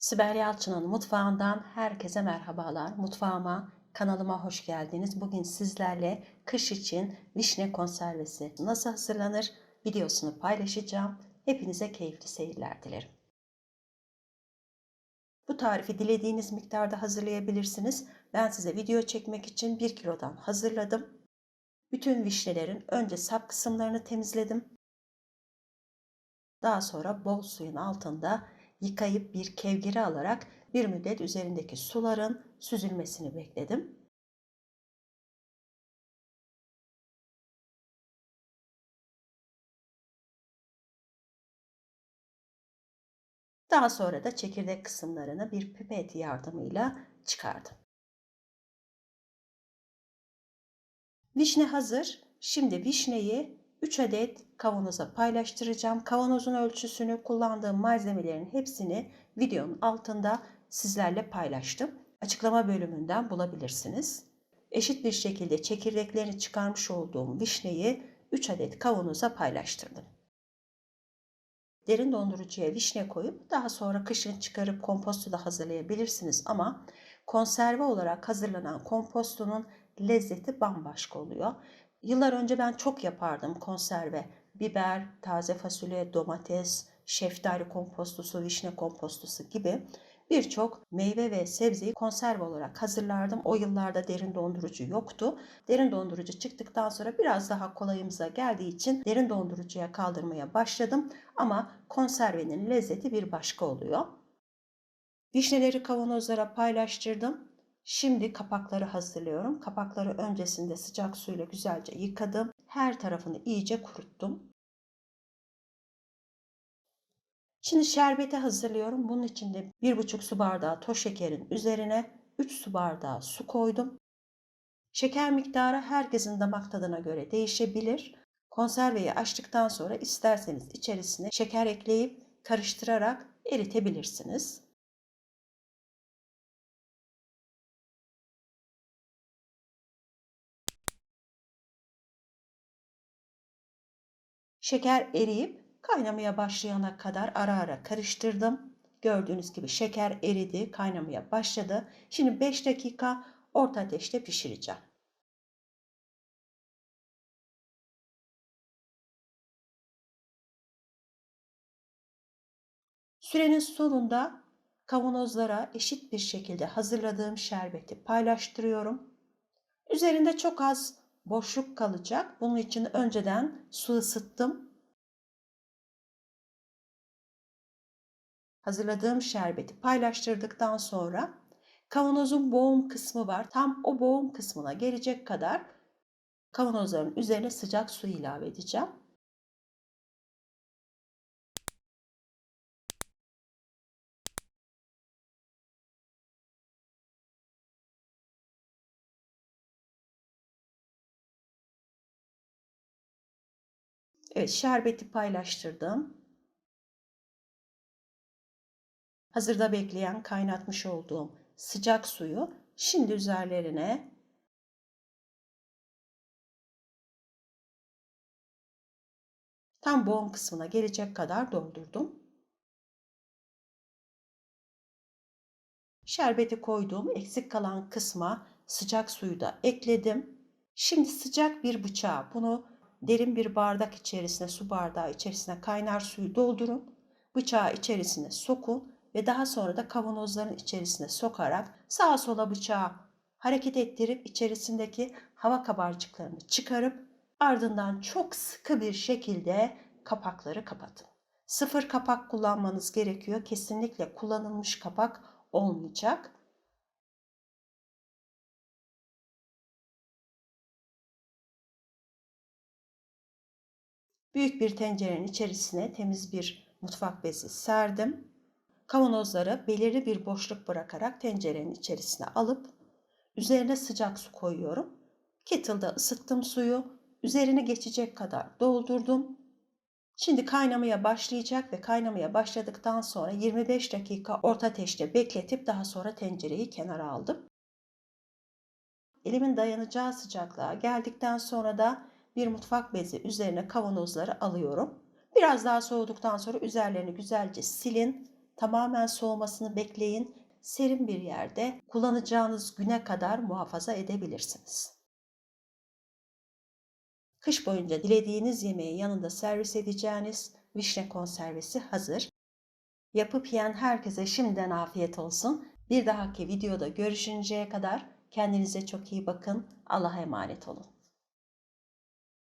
Sibel Yalçın'ın mutfağından herkese merhabalar. Mutfağıma, kanalıma hoş geldiniz. Bugün sizlerle kış için vişne konservesi nasıl hazırlanır videosunu paylaşacağım. Hepinize keyifli seyirler dilerim. Bu tarifi dilediğiniz miktarda hazırlayabilirsiniz. Ben size video çekmek için 1 kilodan hazırladım. Bütün vişnelerin önce sap kısımlarını temizledim. Daha sonra bol suyun altında yıkayıp bir kevgire alarak bir müddet üzerindeki suların süzülmesini bekledim. Daha sonra da çekirdek kısımlarını bir pipet yardımıyla çıkardım. Vişne hazır. Şimdi vişneyi 3 adet kavanoza paylaştıracağım. Kavanozun ölçüsünü, kullandığım malzemelerin hepsini videonun altında sizlerle paylaştım. Açıklama bölümünden bulabilirsiniz. Eşit bir şekilde çekirdeklerini çıkarmış olduğum vişneyi 3 adet kavanoza paylaştırdım. Derin dondurucuya vişne koyup daha sonra kışın çıkarıp kompostu da hazırlayabilirsiniz ama konserve olarak hazırlanan kompostunun lezzeti bambaşka oluyor. Yıllar önce ben çok yapardım konserve. Biber, taze fasulye, domates, şeftali kompostusu, vişne kompostusu gibi birçok meyve ve sebzeyi konserve olarak hazırlardım. O yıllarda derin dondurucu yoktu. Derin dondurucu çıktıktan sonra biraz daha kolayımıza geldiği için derin dondurucuya kaldırmaya başladım. Ama konservenin lezzeti bir başka oluyor. Vişneleri kavanozlara paylaştırdım. Şimdi kapakları hazırlıyorum. Kapakları öncesinde sıcak suyla güzelce yıkadım. Her tarafını iyice kuruttum. Şimdi şerbeti hazırlıyorum. Bunun için de 1,5 su bardağı toz şekerin üzerine 3 su bardağı su koydum. Şeker miktarı herkesin damak tadına göre değişebilir. Konserveyi açtıktan sonra isterseniz içerisine şeker ekleyip karıştırarak eritebilirsiniz. Şeker eriyip kaynamaya başlayana kadar ara ara karıştırdım. Gördüğünüz gibi şeker eridi, kaynamaya başladı. Şimdi 5 dakika orta ateşte pişireceğim. Sürenin sonunda kavanozlara eşit bir şekilde hazırladığım şerbeti paylaştırıyorum. Üzerinde çok az boşluk kalacak. Bunun için önceden su ısıttım. Hazırladığım şerbeti paylaştırdıktan sonra kavanozun boğum kısmı var. Tam o boğum kısmına gelecek kadar kavanozların üzerine sıcak su ilave edeceğim. Evet, şerbeti paylaştırdım. Hazırda bekleyen kaynatmış olduğum sıcak suyu şimdi üzerlerine tam boğum kısmına gelecek kadar doldurdum. Şerbeti koyduğum eksik kalan kısma sıcak suyu da ekledim. Şimdi sıcak bir bıçağı bunu derin bir bardak içerisine, su bardağı içerisine kaynar suyu doldurun. Bıçağı içerisine sokun ve daha sonra da kavanozların içerisine sokarak sağa sola bıçağı hareket ettirip içerisindeki hava kabarcıklarını çıkarıp ardından çok sıkı bir şekilde kapakları kapatın. Sıfır kapak kullanmanız gerekiyor. Kesinlikle kullanılmış kapak olmayacak. Büyük bir tencerenin içerisine temiz bir mutfak bezi serdim. Kavanozları belirli bir boşluk bırakarak tencerenin içerisine alıp üzerine sıcak su koyuyorum. Kettle'da ısıttım suyu. Üzerine geçecek kadar doldurdum. Şimdi kaynamaya başlayacak ve kaynamaya başladıktan sonra 25 dakika orta ateşte bekletip daha sonra tencereyi kenara aldım. Elimin dayanacağı sıcaklığa geldikten sonra da bir mutfak bezi üzerine kavanozları alıyorum. Biraz daha soğuduktan sonra üzerlerini güzelce silin. Tamamen soğumasını bekleyin. Serin bir yerde kullanacağınız güne kadar muhafaza edebilirsiniz. Kış boyunca dilediğiniz yemeği yanında servis edeceğiniz vişne konservesi hazır. Yapıp yiyen herkese şimdiden afiyet olsun. Bir dahaki videoda görüşünceye kadar kendinize çok iyi bakın. Allah'a emanet olun.